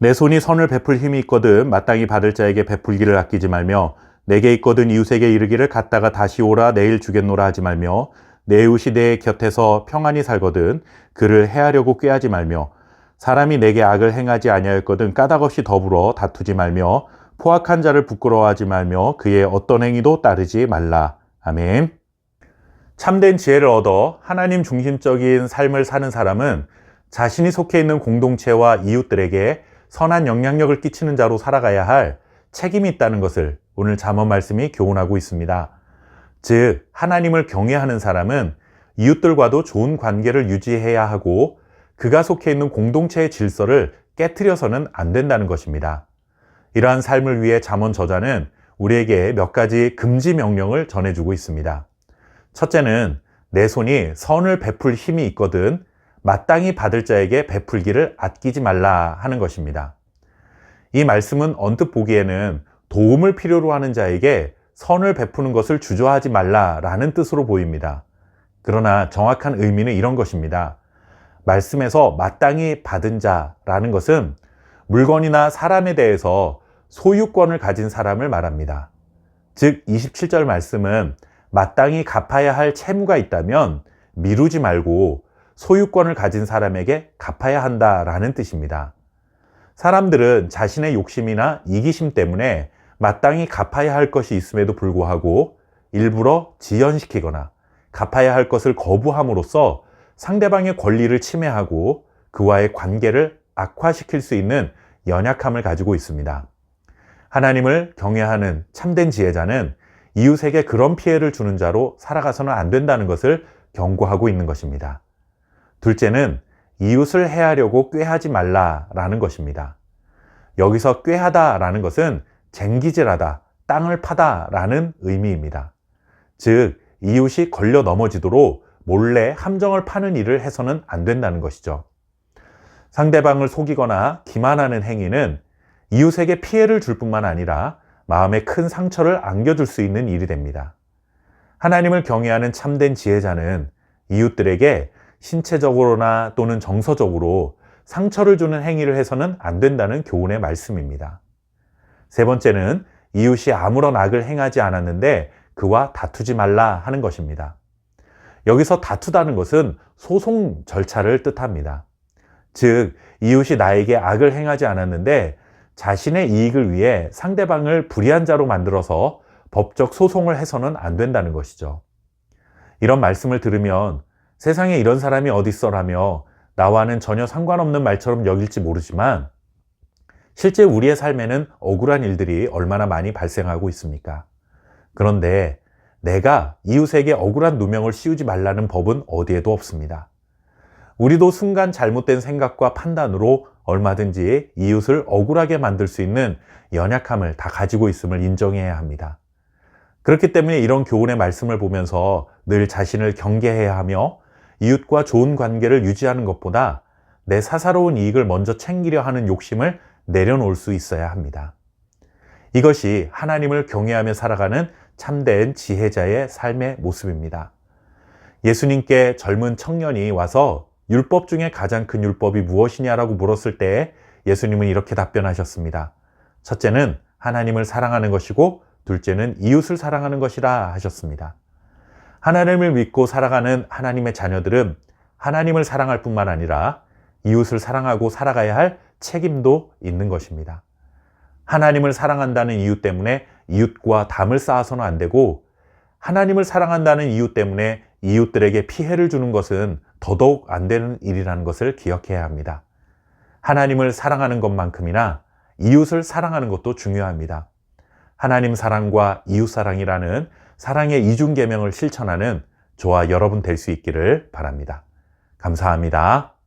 내 손이 선을 베풀 힘이 있거든 마땅히 받을 자에게 베풀기를 아끼지 말며 내게 있거든 이웃에게 이르기를 갔다가 다시 오라 내일 주겠노라 하지 말며 내 이웃이 내 곁에서 평안히 살거든 그를 해하려고 꾀하지 말며 사람이 내게 악을 행하지 아니하였거든 까닭없이 더불어 다투지 말며 포악한 자를 부끄러워하지 말며 그의 어떤 행위도 따르지 말라. 아멘. 참된 지혜를 얻어 하나님 중심적인 삶을 사는 사람은 자신이 속해 있는 공동체와 이웃들에게 선한 영향력을 끼치는 자로 살아가야 할 책임이 있다는 것을 오늘 잠언 말씀이 교훈하고 있습니다. 즉, 하나님을 경외하는 사람은 이웃들과도 좋은 관계를 유지해야 하고 그가 속해 있는 공동체의 질서를 깨뜨려서는 안 된다는 것입니다. 이러한 삶을 위해 잠언 저자는 우리에게 몇 가지 금지 명령을 전해주고 있습니다. 첫째는 내 손이 선을 베풀 힘이 있거든 마땅히 받을 자에게 베풀기를 아끼지 말라 하는 것입니다. 이 말씀은 언뜻 보기에는 도움을 필요로 하는 자에게 선을 베푸는 것을 주저하지 말라라는 뜻으로 보입니다. 그러나 정확한 의미는 이런 것입니다. 말씀에서 마땅히 받은 자라는 것은 물건이나 사람에 대해서 소유권을 가진 사람을 말합니다. 즉, 27절 말씀은 마땅히 갚아야 할 채무가 있다면 미루지 말고 소유권을 가진 사람에게 갚아야 한다라는 뜻입니다. 사람들은 자신의 욕심이나 이기심 때문에 마땅히 갚아야 할 것이 있음에도 불구하고 일부러 지연시키거나 갚아야 할 것을 거부함으로써 상대방의 권리를 침해하고 그와의 관계를 악화시킬 수 있는 연약함을 가지고 있습니다. 하나님을 경외하는 참된 지혜자는 이웃에게 그런 피해를 주는 자로 살아가서는 안 된다는 것을 경고하고 있는 것입니다. 둘째는 이웃을 해하려고 꾀하지 말라라는 것입니다. 여기서 꾀하다라는 것은 쟁기질하다, 땅을 파다라는 의미입니다. 즉, 이웃이 걸려 넘어지도록 몰래 함정을 파는 일을 해서는 안 된다는 것이죠. 상대방을 속이거나 기만하는 행위는 이웃에게 피해를 줄 뿐만 아니라 마음에 큰 상처를 안겨줄 수 있는 일이 됩니다. 하나님을 경외하는 참된 지혜자는 이웃들에게 신체적으로나 또는 정서적으로 상처를 주는 행위를 해서는 안 된다는 교훈의 말씀입니다. 세 번째는 이웃이 아무런 악을 행하지 않았는데 그와 다투지 말라 하는 것입니다. 여기서 다투다는 것은 소송 절차를 뜻합니다. 즉, 이웃이 나에게 악을 행하지 않았는데 자신의 이익을 위해 상대방을 불의한 자로 만들어서 법적 소송을 해서는 안 된다는 것이죠. 이런 말씀을 들으면 세상에 이런 사람이 어딨어라며 나와는 전혀 상관없는 말처럼 여길지 모르지만 실제 우리의 삶에는 억울한 일들이 얼마나 많이 발생하고 있습니까? 그런데 내가 이웃에게 억울한 누명을 씌우지 말라는 법은 어디에도 없습니다. 우리도 순간 잘못된 생각과 판단으로 얼마든지 이웃을 억울하게 만들 수 있는 연약함을 다 가지고 있음을 인정해야 합니다. 그렇기 때문에 이런 교훈의 말씀을 보면서 늘 자신을 경계해야 하며 이웃과 좋은 관계를 유지하는 것보다 내 사사로운 이익을 먼저 챙기려 하는 욕심을 내려놓을 수 있어야 합니다. 이것이 하나님을 경외하며 살아가는 참된 지혜자의 삶의 모습입니다. 예수님께 젊은 청년이 와서 율법 중에 가장 큰 율법이 무엇이냐라고 물었을 때 예수님은 이렇게 답변하셨습니다. 첫째는 하나님을 사랑하는 것이고 둘째는 이웃을 사랑하는 것이라 하셨습니다. 하나님을 믿고 살아가는 하나님의 자녀들은 하나님을 사랑할 뿐만 아니라 이웃을 사랑하고 살아가야 할 책임도 있는 것입니다. 하나님을 사랑한다는 이유 때문에 이웃과 담을 쌓아서는 안 되고 하나님을 사랑한다는 이유 때문에 이웃들에게 피해를 주는 것은 더더욱 안 되는 일이라는 것을 기억해야 합니다. 하나님을 사랑하는 것만큼이나 이웃을 사랑하는 것도 중요합니다. 하나님 사랑과 이웃 사랑이라는 사랑의 이중 계명을 실천하는 저와 여러분 될 수 있기를 바랍니다. 감사합니다.